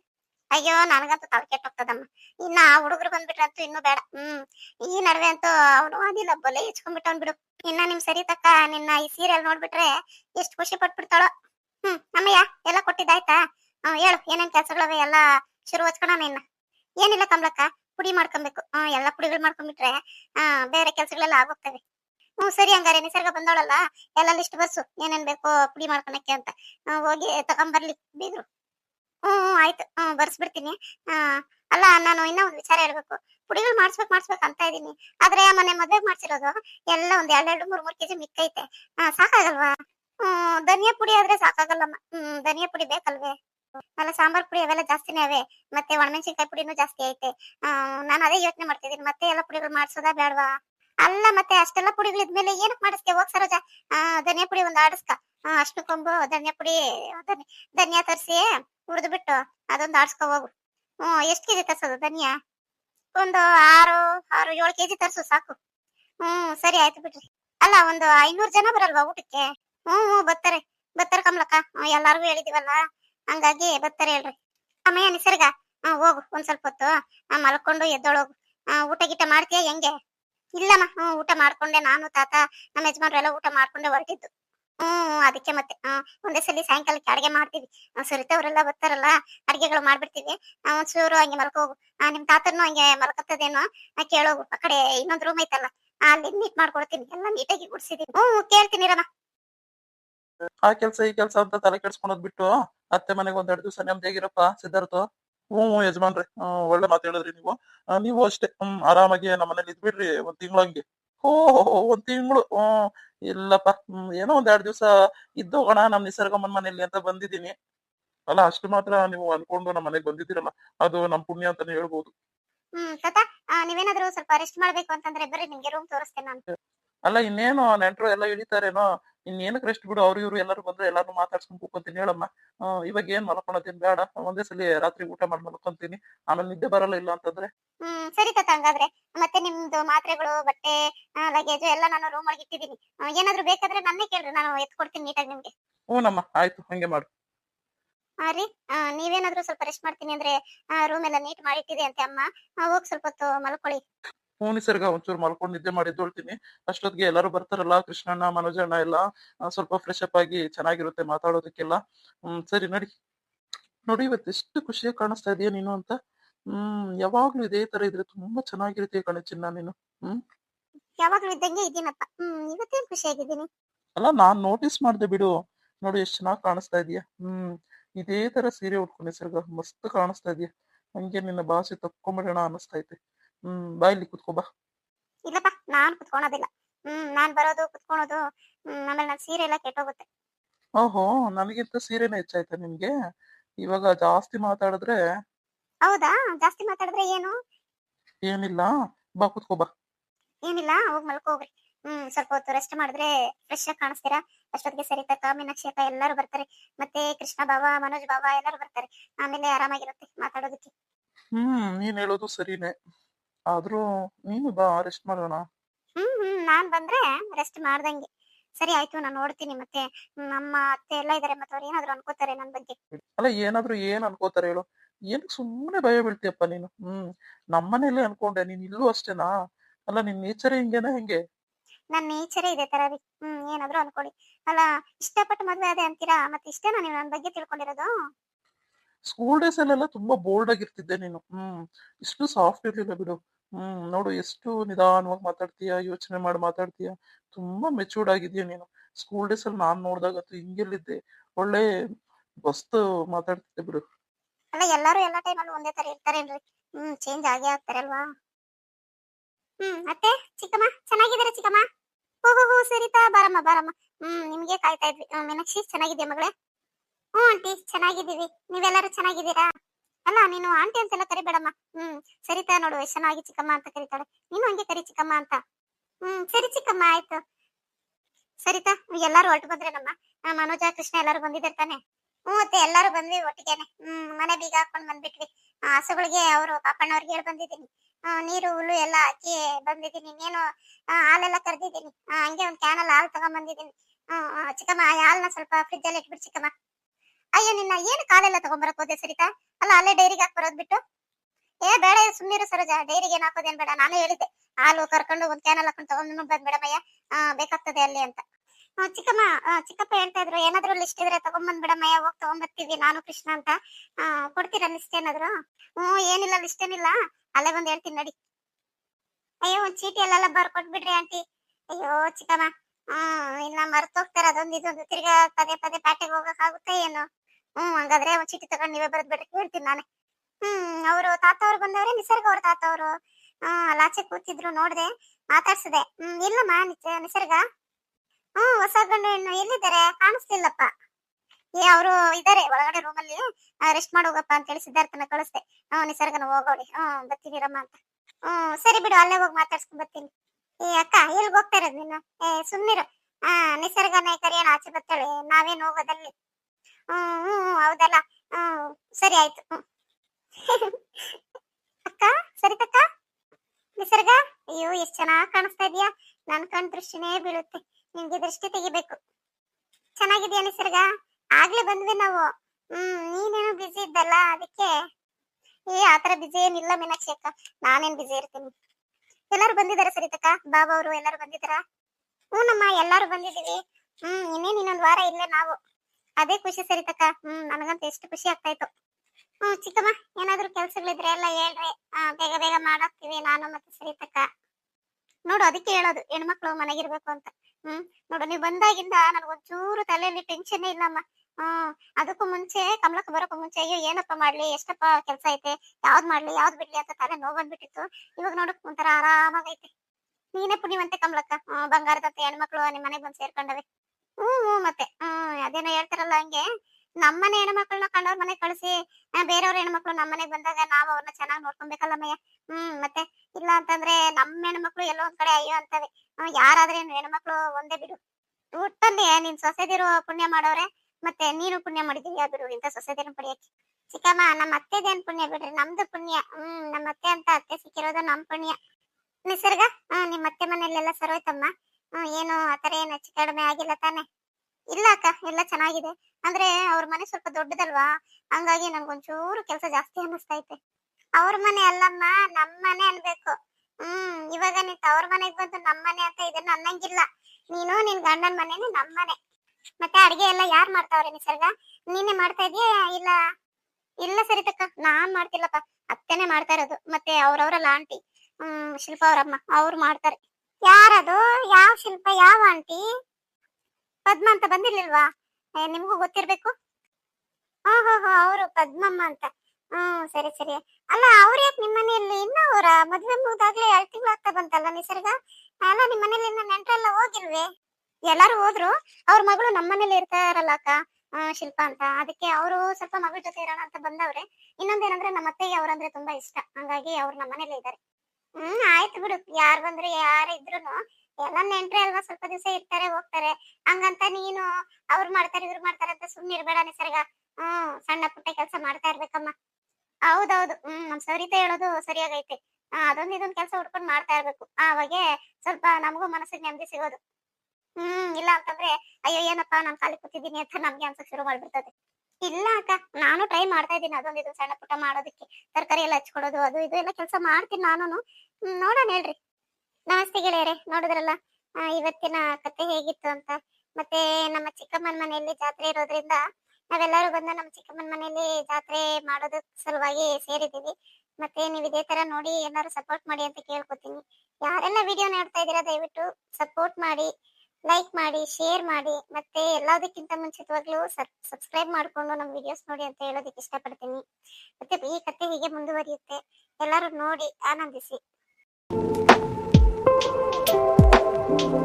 ಅಯ್ಯೋ, ನನಗಂತೂ ತಲೆ ಕೆಟ್ಟೋಗ್ತದಮ್ಮ. ಇನ್ನ ಹುಡುಗರು ಬಂದ್ಬಿಟ್ರಂತೂ ಇನ್ನೂ ಬೇಡ. ಹ್ಮ್, ಈ ನಡುವೆ ಅಂತೂ ಅವನು ಅದಿಲ್ಲ, ಬೊಲೆ ಇಚ್ಕೊಂಡ್ಬಿಟ್ಟವ್ನ್ ಬಿಡು. ಇನ್ನ ನಿಮ್ ಸರಿ ತಕ್ಕ, ನಿನ್ನ ಈ ಸೀರಿಯಲ್ ನೋಡ್ಬಿಟ್ರೆ ಎಷ್ಟು ಖುಷಿ ಪಟ್ಬಿಡ್ತಾಳೋ. ಹ್ಮ್, ಅಮ್ಮಯ್ಯ, ಎಲ್ಲ ಕೊಟ್ಟಿದ್ದಾಯ್ತಾ? ಹ್ಮ್ ಹೇಳು ಏನೇನ್ ಕೆಲ್ಸಗಳವೆ ಎಲ್ಲ ಶುರು ಹಚ್ಕೊಳ ಇನ್ನ. ಏನಿಲ್ಲ ಕಮಲಕ್ಕ ಪುಡಿ ಮಾಡ್ಕೊಬೇಕು. ಹ್ಮ್ ಎಲ್ಲ ಪುಡಿಗಳು ಮಾಡ್ಕೊಂಡ್ಬಿಟ್ರೆ ಆ ಬೇರೆ ಕೆಲಸಗಳೆಲ್ಲ ಆಗೋಗ್ತವೆ. ಹ್ಮ್ ಸರಿ ಹಂಗಾರೆ ನಿಸರ್ಗ ಬಂದವಳಲ್ಲ ಎಲ್ಲ ಲಿಸ್ಟ್ ಬರ್ಸು ಏನೇನ್ ಬೇಕೋ ಪುಡಿ ಮಾಡ್ಕೊಳಕ್ಕೆ ಅಂತ. ಹೋಗಿ ತಗೊಂಬರ್ಲಿ ಬೀದ್ರು ಹ್ಮ್ ಹ್ಮ್, ಆಯ್ತು. ಹ್ಮ್ ಬರ್ಸ್ಬಿಡ್ತೀನಿ. ಅಲ್ಲ ನಾನು ಇನ್ನ ಒಂದ್ ವಿಚಾರ ಹೇಳ್ಬೇಕು. ಪುಡಿಗಳು ಮಾಡ್ಸ್ಬೇಕು ಮಾಡ್ಸ್ಬೇಕು ಅಂತ ಇದೀನಿ ಆದ್ರೆ ಮನೆ ಮದ್ವೆ ಮಾಡ್ಸಿರೋದು ಎಲ್ಲ ಒಂದ್ ಎರಡೆರಡು ಮೂರ್ ಮೂರ್ ಕೆಜಿ ಮಿಕ್ಕೈತೆ. ಸಾಕಾಗಲ್ವಾ? ಹ್ಮ್ ಧನಿಯಾ ಪುಡಿ ಆದ್ರೆ ಸಾಕಾಗಲ್ಲಮ್ಮ. ಹ್ಮ್ ಧನಿಯಾ ಪುಡಿ ಬೇಕಲ್ವೇ? ಅಲ್ಲ ಸಾಂಬಾರ್ ಪುಡಿ ಅವೆಲ್ಲ ಜಾಸ್ತಿನೇ ಅವೆ. ಮತ್ತೆ ಒಣಮೆಣಸಿನಕಾಯಿ ಪುಡಿನೂ ಜಾಸ್ತಿ ಐತೆ. ನಾನು ಅದೇ ಯೋಚನೆ ಮಾಡ್ತಿದ್ದೀನಿ. ಮತ್ತೆ ಎಲ್ಲ ಪುಡಿಗಳು ಮಾಡಿಸೋದಾ ಬೇಡವಾ ಅಲ್ಲ ಮತ್ತೆ ಅಷ್ಟೆಲ್ಲ ಪುಡಿಗಳು ಇದ್ಮೇಲೆ ಏನಕ್ಕೆ ಮಾಡಿಸ್ತೆ ಹೋಗ್ ಸರೋಜ. ಧನಿಯಾ ಪುಡಿ ಒಂದ್ ಆಡಿಸ್ಕ. ಅಷ್ಟು ಕೊಂಬು, ಧನಿಯಾ ಪುಡಿ ಧನಿ- ಧನಿಯಾ ತರಿಸಿ ಹುರಿದು ಬಿಟ್ಟು ಅದೊಂದು ಆಡಿಸ್ಕೊ ಹೋಗು. ಹ್ಮ್, ಎಷ್ಟ್ ಕೆಜಿ ತರ್ಸೋದು ಧನಿಯಾ? ಒಂದು ಆರು ಆರು, ಏಳು ಕೆಜಿ ತರ್ಸು ಸಾಕು. ಹ್ಮ್, ಸರಿ ಆಯ್ತು ಬಿಡ್ರಿ. ಅಲ್ಲ ಒಂದು ಐನೂರು ಜನ ಬರಲ್ವಾ ಊಟಕ್ಕೆ? ಹ್ಮ್ ಹ್ಮ್, ಬರ್ತಾರೆ. ಬರ್ತಾರೆ ಕಮಲಕ್ಕ. ಎಲ್ಲಾರ್ಗೂ ಹೇಳಿದಿವಲ್ಲ. ಹಂಗಾಗಿ ಬರ್ತಾರೆ ಹೇಳ್ರಿ. ಅಮ್ಮಯ್ಯ ನಿಸರ್ಗ. ಹ್ಮ್ ಹೋಗು ಒಂದ್ ಸ್ವಲ್ಪ ಹೊತ್ತು. ಮಲ್ಕೊಂಡು ಎದ್ದೊಳೋಗು ಊಟ ಗೀಟ ಮಾಡ್ತೀಯ ಹೆಂಗೆ? ಇಲ್ಲಮ್ಮ ಹ್ಮ್ ಊಟ ಮಾಡ್ಕೊಂಡೆ ನಾನು ತಾತ ನಮ್ಮ ಯಜಮಾನ್ರು ಎಲ್ಲ ಊಟ ಮಾಡ್ಕೊಂಡೆ ಹೊರಟಿದ್ದು. ಹ್ಮ್ ಅದಕ್ಕೆ ಮತ್ತೆ ಒಂದೇ ಸಲ ಸಾಯಂಕಾಲಕ್ಕೆ ಅಡ್ಗೆ ಮಾಡ್ತೀವಿ. ಆ, ಸುರಿತವ್ರೆಲ್ಲ ಬರ್ತಾರಲ್ಲ ಅಡ್ಗೆಗಳು ಮಾಡ್ಬಿಡ್ತೀವಿ. ಆ, ಒಂದ್ ಚೂರು ಹಂಗೆ. ಮಲ್ಕೋಗು ನಿಮ್ ತಾತನು ಹಂಗೆ ಮಲ್ಕತ್ತದೇನೋ ಕೇಳೋಗು. ಆ ಕಡೆ ಇನ್ನೊಂದ್ ರೂಮ್ ಐತಲ್ಲ ಅಲ್ಲಿ ನೀಟ್ ಮಾಡ್ಕೊಡ್ತೀನಿ ಎಲ್ಲ ನೀಟಾಗಿ ಗುಡ್ಸಿದೀನಿ. ಹ್ಮ್ ಕೇಳ್ತೀನಿ ರಮ್ಮ
ಆ ಕೆಲ್ಸ ಈ ಕೆಲ್ಸ ಅಂತ ತಲೆ ಕೆಡ್ಸ್ಕೊಂಡ್ ಬಿಟ್ಟು ಅತ್ತೆ ಮನೆಗೆ ಒಂದೆರಡು ದಿವಸ ನೆಮ್ಮದಿಯಾಗಿರಪ್ಪ ಸಿದ್ಧಾರ್ಥ. ಹ್ಞೂ ಯಜಮಾನ್ರಿ. ಹ್ಮ್ ಒಳ್ಳೆ ಮಾತು ಹೇಳಿದ್ರಿ ನೀವು. ನೀವು ಅಷ್ಟೇ. ಹ್ಮ್ ಆರಾಮಾಗಿ ನಮ್ಮ ಮನೇಲಿ ಇದ್ಬಿಡ್ರಿ ಒಂದ್ ತಿಂಗಳಂಗೆ ಓ ಒಂದ್ ತಿಂಗಳು. ಹ್ಮ್ ಇಲ್ಲಪ್ಪ. ಹ್ಮ್ ಏನೋ ಒಂದ್ ಎರಡ್ ದಿವಸ ಇದ್ದೋಗೋಣ ನಮ್ ನಿಸರ್ಗಮ್ಮನ್ ಮನೇಲಿ ಅಂತ ಬಂದಿದ್ದೀನಿ. ಅಲ್ಲ ಅಷ್ಟು ಮಾತ್ರ ನೀವು ಅನ್ಕೊಂಡು ನಮ್ಮ ಮನೆಗೆ ಬಂದಿದ್ದೀರಲ್ಲ ಅದು ನಮ್ ಪುಣ್ಯ ಅಂತಾನೆ ಹೇಳ್ಬೋದು.
ಹ್ಮ್ ತಾತ ನೀವೇನಾದ್ರೂ ಸ್ವಲ್ಪ ರೆಸ್ಟ್ ಮಾಡ್ಬೇಕು ಅಂತಂದ್ರೆ ಬರ್ರಿ ನಿಮ್ಗೆ ರೂಮ್ ತೋರಿಸ್ತೇನೆ ನಾನು.
ಅಲ್ಲ ಇನ್ನೇನು ನೆಂಟ್ರು ಎಲ್ಲ ಇಳಿತಾರೇನೋ ಇನ್ನೇನಕ್ಕೆ ರೆಸ್ಟ್ ಬಿಡು ಅವ್ರು ಇವ್ರು ಎಲ್ಲರೂ ಬಂದ್ರೆ ಎಲ್ಲಾರು ಮಾತಾಡ್ಸ್ಕೊಂಡ್ ಕೂಕೊಂತೀನಿ ಹೇಳಮ್ಮ. ಇವಾಗ ಏನ್ ಮಲ್ಕೊಳೋದೇನ್ ಬೇಡ ಒಂದೇ ಸಲ ರಾತ್ರಿ ಊಟ ಮಾಡಿ ಮಲ್ಕೊಂತೀನಿ. ಆಮೇಲೆ ನಿದ್ದೆ ಬರಲ್ಲ ಇಲ್ಲ ಅಂತಂದ್ರೆ?
ಹ್ಮ್ ಸರಿ ತಾತ ಹಂಗಾದ್ರೆ. ಮತ್ತೆ ನಿಮ್ದು ಮಾತ್ರೆಗಳು ಬಟ್ಟೆ ಲಗೇಜ್ ಎಲ್ಲ ನಾನು ರೂಮ್ ಒಳಗೆ ಇಟ್ಟಿದ್ದೀನಿ. ಏನಾದ್ರು ಬೇಕಾದ್ರೆ ನನ್ನೇ ಕೇಳ್ರಿ ನಾನು ಎತ್ಕೊಡ್ತೀನಿ ನೀಟಾಗಿ ನಿಮ್ಗೆ.
ಹ್ಞೂನಮ್ಮ ಆಯ್ತು ಹಂಗೆ ಮಾಡು.
ಆ ರೀ ನೀವೇನಾದ್ರೂ ಸ್ವಲ್ಪ ರೆಸ್ಟ್ ಮಾಡ್ತೀನಿ ಅಂದ್ರೆ ರೂಮ್ ಎಲ್ಲ ನೀಟ್ ಮಾಡಿಟ್ಟಿದೆ ಅಂತೆ ಅಮ್ಮ. ಹೋಗಿ ಹೋಗ್ ಸ್ವಲ್ಪ ಹೊತ್ತು ಮಲ್ಕೊಳ್ಳಿ.
ಹ್ಞೂ ನಿಸರ್ಗ ಒಂಚೂರು ಮಲ್ಕೊಂಡು ನಿದ್ದೆ ಮಾಡಿ ಎದ್ದೊಳ್ತೀನಿ. ಅಷ್ಟೊತ್ತಿಗೆ ಎಲ್ಲರೂ ಬರ್ತಾರಲ್ಲ ಕೃಷ್ಣಣ್ಣ ಮನೋಜಣ್ಣ ಎಲ್ಲ ಸ್ವಲ್ಪ ಫ್ರೆಶ್ ಅಪ್ ಆಗಿ ಚೆನ್ನಾಗಿರುತ್ತೆ ಮಾತಾಡೋದಕ್ಕೆಲ್ಲ. ಹ್ಮ್ ಸರಿ ನಡಿ. ನೋಡಿ ಇವತ್ತು ಎಷ್ಟು ಖುಷಿಯಾಗಿ ಕಾಣಿಸ್ತಾ ಇದೆಯಾ ನೀನು ಅಂತ. ಹ್ಮ್ ಯಾವಾಗ್ಲೂ ಇದೇ ತರ ಇದ್ರೆ ತುಂಬಾ ಚೆನ್ನಾಗಿರುತ್ತೆ ಕಣೆ ಚಿನ್ನ ನೀನು. ಹ್ಮ್?
ಯಾವಾಗ್ಲೂ ಇದ್ದಂಗೆ ಇದ್ದೀನಪ್ಪ. ಹ್ಮ್ ಇವತ್ತೇನ್ ಖುಷಿಯಾಗಿದ್ದೀನಿ?
ಅಲ್ಲ ನಾನ್ ನೋಟಿಸ್ ಮಾಡ್ದೆ ಬಿಡು. ನೋಡಿ ಎಷ್ಟು ಚೆನ್ನಾಗಿ ಕಾಣಿಸ್ತಾ ಇದೆಯಾ. ಹ್ಮ್ ಇದೇ ತರ ಸೀರೆ ಉಟ್ಕೊಂಡಿ ಸರ್ಗ ಮಸ್ತ್ ಕಾಣಿಸ್ತಾ ಇದೆಯಾ. ಹಂಗೆ ನಿನ್ನ ಭಾಷೆ ತಕ್ಕೊಂಬಿಡೋಣ ಅನಿಸ್ತೈತೆ ಹ್ಮ್ ಬಾ ಇಲ್ಲಿ ಕುತ್ಕೋಬಾ.
ಇಲ್ಲಪ್ಪ ನಾನ್ ಕುತ್ಕೊಳೋದಿಲ್ಲ. ಹ್ಮ್ ನಾನ್ ಬರೋದು ಕುತ್ಕೊಳೋದು ಆಮೇಲೆ ನನ್ ಸೀರೆ ಎಲ್ಲ ಕೆಟ್ಟೋಗುತ್ತೆ.
ಓಹೋ ನನಗಿಂತ ಸೀರೆನೇ ಹೆಚ್ಚಾಯ್ತಾ ನಿಮ್ಗೆ? ಇವಾಗ ಜಾಸ್ತಿ ಮಾತಾಡಿದ್ರೆ?
ಹೌದಾ? ಜಾಸ್ತಿ ಮಾತಾಡಿದ್ರೆ ಏನು?
ಏನಿಲ್ಲ ಬಾ ಕುತ್ಕೋಬಾ.
ಏನಿಲ್ಲ ಹೋಗ್ ಮಲ್ಕೋಗ್ರಿ ಹ್ಮ್ ಸ್ವಲ್ಪ ಹೊತ್ತು ರೆಸ್ಟ್ ಮಾಡಿದ್ರೆ ಫ್ರೆಶ್ ಆಗಿ ಕಾಣಿಸ್ತೀರಾ? ಅಷ್ಟೊತ್ತಿಗೆ ಸರಿತಾ ಕಾಮಿನಾಕ್ಷಿ ಅಕ್ಕ ಎಲ್ಲರೂ ಬರ್ತಾರೆ. ಮತ್ತೆ ಕೃಷ್ಣ ಬಾಬಾ ಮನೋಜ್ ಬಾಬಾ ಎಲ್ಲರೂ ಬರ್ತಾರೆ. ಆಮೇಲೆ ಆರಾಮಾಗಿರುತ್ತೆ ಮಾತಾಡೋದಕ್ಕೆ.
ಹ್ಮ್ ನೀನ್ ಹೇಳೋದು ಸರಿನೇ. ಆದ್ರೂ ನೀನು ಬಾ ರೆಸ್ಟ್ ಮಾಡೋಣ.
ಹ್ಮ್ ಹ್ಮ್ ನಾನ್ ಬಂದ್ರೆ ರೆಸ್ಟ್ ಮಾಡ್ದಂಗೆ. ಸರಿ ಆಯ್ತು ನಾನು ನೋಡ್ತೀನಿ ಮತ್ತೆ ನಮ್ಮ ಅತ್ತೆ ಎಲ್ಲ ಇದಾರೆ ಮತ್ತೆ ಅವ್ರು ಏನಾದ್ರು ಅನ್ಕೋತಾರೆ ನನ್ ಬಗ್ಗೆ.
ಅಲ್ಲ ಏನಾದ್ರು ಏನ್ ಅನ್ಕೋತಾರೆ ಹೇಳು. ಏನಕ್ಕೆ ಸುಮ್ಮನೆ ಭಯ ಬೀಳ್ತೀಯಪ್ಪ ನೀನು? ಹ್ಮ್ ನಮ್ಮನೇಲಿ ಅನ್ಕೊಂಡೆ ನೀನ್ ಇಲ್ಲೂ ಅಷ್ಟೇನಾ? ಅಲ್ಲ ನಿನ್ ನೇಚರ್ ಹಿಂಗೇನಾ ಹೆಂಗೆ?
ನನ್ ನೇಚರೇ ಇದೆ ತರ ರೀ. ಹ್ಮ್ ಏನಾದ್ರು ಅನ್ಕೊಳ್ಳಿ. ಅಲ್ಲ ಇಷ್ಟಪಟ್ಟು ಮದ್ವೆ ಅದೇ ಅಂತೀರಾ? ಮತ್ತೆ ಇಷ್ಟೇನಾ ನೀವು ನನ್ ಬಗ್ಗೆ ತಿಳ್ಕೊಂಡಿರೋದು?
ಸ್ಕೂಲ್ ಡೇಸ್ ಅಲ್ಲೆಲ್ಲ ತುಂಬಾ ಬೋಲ್ಡ್ ಆಗಿರ್ತಿದ್ದೆ ನೀನು. ಹ್ಮ್ ಇಷ್ಟು ಸಾಫ್ಟ್ ಇರ್ಲಿಲ್ಲ ಬಿಡು. ಹ್ಮ್, ನೋಡು ಎಷ್ಟು ನಿಧಾನವಾಗಿ ಮಾತಾಡ್ತೀಯ, ಯೋಚನೆ ಮಾಡಿ ಮಾತಾಡ್ತೀಯ. ತುಂಬಾ ಮೆಚೂರ್ಡ್ ಆಗಿದೀಯ ನೀನು. ಸ್ಕೂಲ್ ಡೇಸ್ ಅಲ್ಲಿ ನಾನ್ ನೋಡ್ದಾಗಂತೂ ಹಿಂಗೆಲ್ಲಿದ್ದೆ. ಒಳ್ಳೆ ಮಸ್ತ್ ಮಾತಾಡ್ತಿದ್ದೆ ಬಿಡು.
ಅಲ್ಲ, ಎಲ್ಲಾರು ಎಲ್ಲಾ ಅಲ್ಲಿ ಒಂದೇ ತರ ಇರ್ತಾರೇನ್ರಿ? ಹ್ಮ್ ಚೇಂಜ್ ಆಗೇ ಆಗ್ತಾರಲ್ವಾ ಹ್ಮ್, ಮತ್ತೆ ಚಿಕ್ಕಮ್ಮ? ಚೆನ್ನಾಗಿದ್ದಾರೆ ಚಿಕ್ಕಮ್ಮ? ಹೋ ಹೋ ಹೋ ಸರಿತಾ, ಬಾರಮ್ಮ ಬಾರಮ್ಮ. ಹ್ಮ್, ನಿಮ್ಗೆ ಕಾಯ್ತಾ ಇದ್ವಿ. ಮೀನಾಕ್ಷಿ ಚೆನ್ನಾಗಿದ್ಯಾ ಮಗಳೇ? ಹ್ಞೂ ಆಂಟಿ, ಚೆನ್ನಾಗಿದ್ದೀವಿ. ನೀವೆಲ್ಲರೂ ಚೆನ್ನಾಗಿದ್ದೀರಾ? ಅಲ್ಲ ನೀನು ಆಂಟಿ ಅಂತೆಲ್ಲ ಕರಿಬೇಡಮ್ಮ. ಹ್ಮ್ ಸರಿತಾ ನೋಡು ಎಷ್ಟ್ ಚೆನ್ನಾಗಿ ಚಿಕ್ಕಮ್ಮ ಅಂತ ಕರೀತಾಳೆ. ನೀನು ಹಂಗೆ ಕರಿ ಚಿಕ್ಕಮ್ಮ ಅಂತ. ಹ್ಮ್, ಸರಿ ಚಿಕ್ಕಮ್ಮ, ಆಯ್ತು. ಸರಿತಾ ಎಲ್ಲಾರು ಹೊರಟು ಬಂದ್ರೇನಮ್ಮ? ಮನೋಜ, ಕೃಷ್ಣ ಎಲ್ಲಾರು ಬಂದಿದ್ದಾರೆ ತಾನೆ? ಹ್ಞೂ ಮತ್ತೆ ಎಲ್ಲಾರು ಬಂದ್ವಿ ಒಟ್ಟಿಗೆನೆ. ಹ್ಮ್, ಮನೆ ಬೀಗ ಹಾಕೊಂಡ್ ಬಂದ್ಬಿಟ್ವಿ. ಹಸುಗಳಿಗೆ ಅವರು, ಪಾಪಣ್ಣವ್ರಿಗೆ ಹೇಳಿ ಬಂದಿದ್ದೀನಿ. ನೀರು, ಹುಲ್ಲು ಎಲ್ಲ ಹಾಕಿ ಬಂದಿದ್ದೀನಿ. ಇನ್ನೇನು ಹಾಲೆಲ್ಲ ಕರ್ದಿದ್ದೀನಿ. ಹಂಗೆ ಒಂದ್ ಕ್ಯಾನಲ್ ಹಾಲು ತಗೊಂಡ್ ಬಂದಿದ್ದೀನಿ. ಚಿಕ್ಕಮ್ಮ ಹಾಲ್ನ ಸ್ವಲ್ಪ ಫ್ರಿಜ್ ಅಲ್ಲಿ ಇಟ್ಬಿಟ್ಟು ಚಿಕ್ಕಮ್ಮ. ಅಯ್ಯೋ, ನಿನ್ನ ಏನು ಕಾಲೆಲ್ಲ ತಗೊಂಬರಕ್ ಹೋದೆ ಸರಿತಾ? ಅಲ್ಲ, ಅಲ್ಲೇ ಡೈರಿಗೆ ಹಾಕ್ ಬರೋದ್ ಬಿಟ್ಟು? ಏ, ಬೇಡ ಸುಮ್ಮನಿರು ಸರೋಜ, ಡೈರಿಗೆ ಏನ್ ಹಾಕೋದೇನ್ ಬೇಡ. ನಾನು ಹೇಳಿದ್ದೆ. ಹಾಲು ಕರ್ಕೊಂಡು ಒಂದ್ ಕ್ಯಾನಲ್ ಹಾಕೊಂಡು ತಗೊಂಡು ಬಂದ್ಬಿಡಮಯ್ಯ ಬೇಕಾಗ್ತದೆ ಅಲ್ಲಿ ಅಂತ. ಚಿಕ್ಕಮ್ಮ ಚಿಕ್ಕಪ್ಪ ಹೇಳ್ತಾ ಇದ್ರು, ಏನಾದ್ರು ಲಿಸ್ಟ್ ಇದ್ರೆ ತಗೊಂಡ್ಬಂದ್ಬಿಡಮ್ಮಯ್ಯ ಹೋಗಿ ತಗೊಂಬರ್ತೀವಿ ನಾನು ಕೃಷ್ಣ ಅಂತ. ಕೊಡ್ತೀರಾ ಲಿಸ್ಟ್ ಏನಾದ್ರು? ಹ್ಮ್, ಏನಿಲ್ಲ ಲಿಸ್ಟ್ ಏನಿಲ್ಲ. ಅಲ್ಲೇ ಬಂದ್ ಹೇಳ್ತೀನಿ ನಡಿ. ಅಯ್ಯೋ, ಒಂದ್ ಚೀಟಿ ಅಲ್ಲೆಲ್ಲ ಬರ್ಕೊಟ್ಬಿಡ್ರಿ ಆಂಟಿ. ಅಯ್ಯೋ, ಚಿಕ್ಕಮ್ಮ. ಹ್ಮ್ ಇಲ್ಲ ಮರ್ತೋಗ್ತಾರ ಅದೊಂದು ಇದೊಂದು. ತಿರ್ಗಾ ಪದೇ ಪದೇ ಪ್ಯಾಟೆಗೆ ಹೋಗಕ್ ಆಗುತ್ತೆ ಏನು? ಹ್ಮ್, ಹಂಗಾದ್ರೆ ಒಂದ್ ಚೀಟಿ ತಗೊಂಡ್ ನೀವೇ ಬರೋದ್ ಬೇಡ ಹೇಳ್ತೀನಿ ನಾನೇ. ಹ್ಮ್, ಅವ್ರು ತಾತ ಅವ್ರು ಬಂದವ್ರೆ, ನಿಸರ್ಗ ಅವ್ರ ತಾತ ಅವರು. ಆಚೆ ಕೂತಿದ್ರು, ನೋಡ್ದೆ, ಮಾತಾಡ್ಸಿದೆ. ಹ್ಮ್, ಇಲ್ಲಮ್ಮ ನಿಸರ್ಗ. ಹ್ಮ್, ಹೊಸ ಗಂಡು ಹೆಣ್ಣು ಎಲ್ಲಿದ್ದಾರೆ? ಕಾಣಿಸ್ತಿಲ್ಲಪ್ಪ ಏ, ಅವರು ಇದಾರೆ, ಒಳಗಡೆ ರೂಮ್ ಅಲ್ಲಿ ರೆಸ್ಟ್ ಮಾಡೋಗಪ್ಪ ಅಂತ ಹೇಳಿ ಸಿದ್ಧಾರ್ಥನ ಕಳಿಸ್ದೆ. ಹ್ಮ್, ನಿಸರ್ಗನ ಹೋಗೋಡಿ. ಹ್ಮ್, ಬರ್ತೀನಿ ರಮ್ಮ ಅಂತ. ಹ್ಮ್, ಸರಿ ಬಿಡು, ಅಲ್ಲೇ ಹೋಗಿ ಮಾತಾಡ್ಸ್ಕೊಂಡ್ ಬರ್ತೀನಿ. ಏ, ಅಕ್ಕ, ಎಲ್ಗ್ ಹೋಗ್ತಾ ಇರೋದು ನೀನು? ಏ, ಸುಮ್ನಿರು. ಆ, ನಿಸರ್ಗನೇ ಕರಿಯೋಣ, ಆಚೆ ಬರ್ತಾಳೆ. ನಾವೇನ್ ಹೋಗೋದಲ್ಲಿ? ಹ್ಮ್ ಹೌದಲ್ಲ. ಹ್ಮ್, ಸರಿ ಆಯ್ತು. ಅಕ್ಕ ಸರಿತಕ್ಕ ನಿಸರ್ಗ? ಅಯ್ಯೋ, ಎಷ್ಟ್ ಚೆನ್ನಾಗ್ ಕಾಣಿಸ್ತಾ ಇದೀಯಾ? ನನ್ ಕಣ್ ದೃಷ್ಟಿನೇ ಬೀಳುತ್ತೆ. ನಿಮ್ಗೆ ದೃಷ್ಟಿ ತೆಗಿಬೇಕು. ಚೆನ್ನಾಗಿದ್ಯಾ ನಿಸರ್ಗ? ಆಗ್ಲೇ ಬಂದ್ವಿ ನಾವು. ಹ್ಮ್, ನೀನೇನು ಬಿಸಿ ಇದ್ದಲ್ಲ, ಅದಕ್ಕೆ. ಏ ಆತರ ಬಿಸಿ ಏನಿಲ್ಲ ಮೀನಾಕ್ಷಿ ಅಕ್ಕ. ನಾನೇನ್ ಬಿಸಿ ಇರ್ತೀನಿ. ಎಲ್ಲಾರು ಬಂದಿದಾರ ಸರಿತಕ್ಕ ಬಾಬಾ ಅವರು ಎಲ್ಲಾರು ಬಂದಿದಾರ? ಹ್ಞೂನಮ್ಮ, ಎಲ್ಲಾರು ಬಂದಿದೀವಿ ಹ್ಮ್, ಇನ್ನೇನ್ ಇನ್ನೊಂದ್ ವಾರ ಇಲ್ಲೇ ನಾವು. ಅದೇ ಖುಷಿ ಸರಿತಕ್ಕ ಹ್ಮ್, ನನಗಂತೂ ಎಷ್ಟು ಖುಷಿ ಆಗ್ತಾ ಇತ್ತು ಹ್ಮ್, ಚಿಕ್ಕಮ್ಮ, ಏನಾದ್ರು ಕೆಲ್ಸಗಳಿದ್ರೆ ಎಲ್ಲ ಹೇಳ್ರಿ. ಬೇಗ ಬೇಗ ಮಾಡಾಕ್ತಿವಿ ನಾನು ಮತ್ತೆ ಸರಿತಕ್ಕ ನೋಡು, ಅದಕ್ಕೆ ಹೇಳೋದು, ಹೆಣ್ಮಕ್ಳು ಮನೆಗಿರ್ಬೇಕು ಅಂತ. ಹ್ಮ್, ನೋಡು, ನೀವ್ ಬಂದಾಗಿಂದ ನನಗೊಂಚೂರು ತಲೆಯಲ್ಲಿ ಟೆನ್ಷನ್ ಇಲ್ಲಮ್ಮ. ಹ್ಮ್, ಅದಕ್ಕೂ ಮುಂಚೆ, ಕಮಲಕ್ಕೆ ಬರೋಕ್ಕೂ ಮುಂಚೆ, ಅಯ್ಯೋ, ಏನಪ್ಪ ಮಾಡ್ಲಿ, ಎಷ್ಟಪ್ಪ ಕೆಲ್ಸ ಐತೆ, ಯಾವ್ದ್ ಮಾಡ್ಲಿ, ಯಾವ್ದ್ ಬಿಡ್ಲಿ ಅಂತ ತಲೆ ನೋವು ಬಂದ್ಬಿಟ್ಟಿತ್ತು. ಇವಾಗ ನೋಡಕ್ ಒಂಥರ ಆರಾಮಾಗೈತೆ. ನೀನೇ ಪುಣ್ಯವಂತೆ ಕಮಲಕ್ಕ. ಬಂಗಾರದಂತೆ ಹೆಣ್ಮಕ್ಳು, ನಿಮ್ ಮನೆಗ್ ಬಂದ್ ಸೇರ್ಕೊಂಡವೆ. ಹ್ಮ್ ಹ್ಮ್, ಮತ್ತೆ. ಹ್ಮ್, ಅದೇನೋ ಹೇಳ್ತಾರಲ್ಲ ಹಂಗೆ. ನಮ್ಮನೆ ಹೆಣ್ಮಕ್ಳನ್ನ ಕಂಡವ್ರ ಮನೆಗ್ ಕಳಿಸಿ ಬೇರೆಯವ್ರ ಹೆಣ್ಮಕ್ಳು ನಮ್ಮ ಮನೆಗ್ ಬಂದಾಗ ನಾವು ಅವ್ರನ್ನ ಚೆನ್ನಾಗಿ ನೋಡ್ಕೊಬೇಕಲ್ಲ ಅಮ್ಮಯ್ಯ ಹ್ಮ್, ಮತ್ತೆ ಇಲ್ಲ ಅಂತಂದ್ರೆ ನಮ್ಮ ಹೆಣ್ಮಕ್ಳು ಎಲ್ಲೋ ಒಂದ್ ಕಡೆ ಅಯ್ಯೋ ಅಂತವೆ. ಯಾರಾದ್ರೆ ಹೆಣ್ಮಕ್ಳು ಒಂದೇ ಬಿಡು. ಒಟ್ಟಲ್ಲಿ ನಿನ್ ಸೊಸೆದಿರು ಪುಣ್ಯ ಮಾಡೋರೆ, ಮತ್ತೆ ನೀನು ಪುಣ್ಯ ಮಾಡಿದೀಯ ಬಿಡು ಇಂಥ ಸೊಸೆದಿರು ಪಡೆಯಕ್ಕೆ. ಚಿಕ್ಕಮ್ಮ ನಮ್ಮ ಅತ್ತೆದೇನ್ ಪುಣ್ಯ ಬಿಡ್ರಿ? ನಮ್ದು ಪುಣ್ಯ. ಹ್ಮ್ ನಮ್ಮ ಅತ್ತೆ ಅಂತ ಅತ್ತೆ ಸಿಕ್ಕಿರೋದು ನಮ್ ಪುಣ್ಯ. ನಿಸರ್ಗ? ಹ್ಮ್ ನಿಮ್ ಅತ್ತೆ ಮನೇಲೆಲ್ಲ ಸರೋಯ್ತಮ್ಮ. ಹ್ಮ್, ಏನು ಆತರ ಏನು ಹೆಚ್ಚು ಕಡಿಮೆ ಆಗಿಲ್ಲ ಚೆನ್ನಾಗಿದೆ ಅಂದ್ರೆ ಅವ್ರ ಮನೆ ಸ್ವಲ್ಪ ದೊಡ್ಡದಲ್ವಾ? ಹಂಗಾಗಿ ನನ್ಗೊಂಚೂರು ಕೆಲಸ ಜಾಸ್ತಿ ಅನ್ನಿಸ್ತೈತೆ ಅವ್ರ ಮನೆ ಅಲ್ಲಮ್ಮ, ನಮ್ ಮನೆ ಅನ್ಬೇಕು. ಹ್ಮ್, ಇವಾಗ ನೀನ್ ತವ್ರ ಮನೆಗ್ ಬಂದು ನಮ್ಮ ಮನೆ ಅಂತ ಇದನ್ನ ಅನ್ನಂಗಿಲ್ಲ. ನೀನು ನಿನ್ ಗಂಡನ್ ಮನೇನೆ ನಮ್ಮ ಮನೆ. ಮತ್ತೆ ಅಡಿಗೆ ಎಲ್ಲ ಯಾರ್ ಮಾಡ್ತಾವ್ರೆ ನಿಸರ್ಗ? ನೀನೆ ಮಾಡ್ತಾ ಇದೀಯ ಇಲ್ಲ? ಇಲ್ಲ ಸರಿ ತಕ್ಕ, ನಾನ್ ಮಾಡ್ತಿಲ್ಲಪ್ಪ. ಅತ್ತೆನೆ ಮಾಡ್ತಾ ಇರೋದು. ಮತ್ತೆ ಅವ್ರವ್ರ ಆಂಟಿ. ಹ್ಮ್, ಶಿಲ್ಪ ಅವ್ರಮ್ಮ, ಅವ್ರು ಮಾಡ್ತಾರೆ. ಯಾರದು? ಯಾವ ಶಿಲ್ಪ? ಯಾವ ಆಂಟಿ? ಪದ್ಮ ಅಂತ ಬಂದಿರ್ಲಿಲ್ವಾ? ನಿಮ್ಗೂ ಗೊತ್ತಿರ್ಬೇಕು? ಹಾ ಹಾ ಹಾ, ಅವರು ಪದ್ಮಮ್ಮ ಅಂತ. ಹ್ಮ್ ಸರಿ ಸರಿ. ಅಲ್ಲ, ಅವ್ರ ಯಾಕೆ ನಿಮ್ಮ ಮನೆಯಲ್ಲಿ ಇನ್ನ ಅವರ ಮದ್ವೆ ಮುಗ್ದಾಗ್ಲೇ ಎರಡು ತಿಂಗಳು ಆಗ್ತಾ ಬಂತಲ್ಲ ನಿಸರ್ಗ? ಅಲ್ಲ ನಿಮ್ಮ ಮನೇಲಿ ಇನ್ನ ನೆಂಟ್ರೆಲ್ಲ ಹೋಗಿಲ್ವೇ? ಎಲ್ಲಾರು ಹೋದ್ರು. ಅವ್ರ ಮಗಳು ನಮ್ಮ ಮನೇಲಿ ಇರ್ತಾರಲ್ಲ ಅಕ್ಕ. ಶಿಲ್ಪ ಅಂತ. ಅದಕ್ಕೆ ಅವರು ಸ್ವಲ್ಪ ಮಗಳ ಜೊತೆ ಇರೋಣ ಅಂತ ಬಂದವ್ರೆ. ಇನ್ನೊಂದೇನಂದ್ರೆ ನಮ್ಮ ಅತ್ತೆಗೆ ಅವ್ರಂದ್ರೆ ತುಂಬಾ ಇಷ್ಟ. ಹಂಗಾಗಿ ಅವ್ರು ನಮ್ಮ ಮನೇಲಿ ಇದ್ದಾರೆ. ಹ್ಮ್ ಆಯ್ತು ಬಿಡು. ಯಾರ್ ಬಂದ್ರು ಯಾರ ಇದ್ರುನು ಎಲ್ಲ ನೆಂಟ್ರೆ ಅಲ್ವಾ ಸ್ವಲ್ಪ ದಿವಸ ಇರ್ತಾರೆ, ಹೋಗ್ತಾರೆ. ಹಂಗಂತ ನೀನು ಅವ್ರು ಮಾಡ್ತಾರೆ, ಇವ್ರು ಮಾಡ್ತಾರೆ ಅಂತ ಸುಮ್ಮನೆ ಇರ್ಬೇಡ ನಿಸರ್ಗ. ಹ್ಮ್, ಸಣ್ಣ ಪುಟ್ಟ ಕೆಲಸ ಮಾಡ್ತಾ ಇರ್ಬೇಕಮ್ಮ. ಹೌದೌದು. ಹ್ಮ್, ನಮ್ ಸರಿತ ಹೇಳೋದು ಸರಿಯಾಗೈತೆ. ಅದೊಂದ್ ಇದೊಂದ್ ಕೆಲಸ ಹುಡ್ಕೊಂಡ್ ಮಾಡ್ತಾ ಇರ್ಬೇಕು. ಅವಾಗೆ ಸ್ವಲ್ಪ ನಮಗೂ ಮನಸ್ಸಿಗೆ ನೆಮ್ಮದಿ ಸಿಗೋದು. ಹ್ಮ್, ಇಲ್ಲ ಅಂತಂದ್ರೆ, ಅಯ್ಯೋ, ಏನಪ್ಪಾ ನಾನ್ ಖಾಲಿ ಕೂತಿದ್ದೀನಿ ಅಂತ ನಮ್ಗೆ ಅನ್ಸಕ್ ಶುರು ಮಾಡ್ಬಿಡ್ತದೆ. ಇಲ್ಲ ಅಕ್ಕ, ನಾನು ಟ್ರೈ ಮಾಡ್ತಾ ಇದ್ದೀನಿ ಅದೊಂದ್ ಇದು ಸಣ್ಣ ಪುಟ್ಟ ಮಾಡೋದಕ್ಕೆ. ತರಕಾರಿ ಎಲ್ಲ ಹಚ್ಕೊಡೋದು, ಅದು ಇದು ಎಲ್ಲ ಕೆಲಸ ಮಾಡ್ತೀನಿ ನಾನು ನೋಡೋಣ ಹೇಳ್ರಿ. ನಮಸ್ತೆ ಗೆಳೆಯರೆ, ನೋಡಿದ್ರಲ್ಲ? ಇವತ್ತಿನ ಕತೆ ಹೇಗಿತ್ತು ಅಂತ. ಮತ್ತೆ ನಮ್ಮ ಚಿಕ್ಕಮ್ಮನ ಮನೆಯಲ್ಲಿ ಜಾತ್ರೆ ಇರೋದ್ರಿಂದ ನಾವೆಲ್ಲರೂ ಬಂದು ನಮ್ಮ ಚಿಕ್ಕಮ್ಮನ ಮನೆಯಲ್ಲಿ ಜಾತ್ರೆ ಮಾಡೋದಕ್ ಸಲುವಾಗಿ ಸೇರಿದ್ದೀವಿ. ಮತ್ತೆ ನೀವು ಇದೇ ತರ ನೋಡಿ ಎಲ್ಲರೂ ಸಪೋರ್ಟ್ ಮಾಡಿ ಅಂತ ಕೇಳ್ಕೊತೀನಿ. ಯಾರೆಲ್ಲ ವಿಡಿಯೋ ನೋಡ್ತಾ ಇದ್ದೀರಾ, ದಯವಿಟ್ಟು ಸಪೋರ್ಟ್ ಮಾಡಿ ಲೈಕ್ ಮಾಡಿ ಶೇರ್ ಮಾಡಿ, ಮತ್ತೆ ಎಲ್ಲದಕ್ಕಿಂತ ಮುಂಚಿತವಾಗ್ಲೂ ಸಬ್ಸ್ಕ್ರೈಬ್ ಮಾಡ್ಕೊಂಡು ನಮ್ಮ ವಿಡಿಯೋಸ್ ನೋಡಿ ಅಂತ ಹೇಳೋದಕ್ಕೆ ಇಷ್ಟಪಡ್ತೀನಿ. ಮತ್ತೆ ಈ ಕತೆ ಹೀಗೆ ಮುಂದುವರಿಯುತ್ತೆ. ಎಲ್ಲರೂ ನೋಡಿ ಆನಂದಿಸಿ. よし!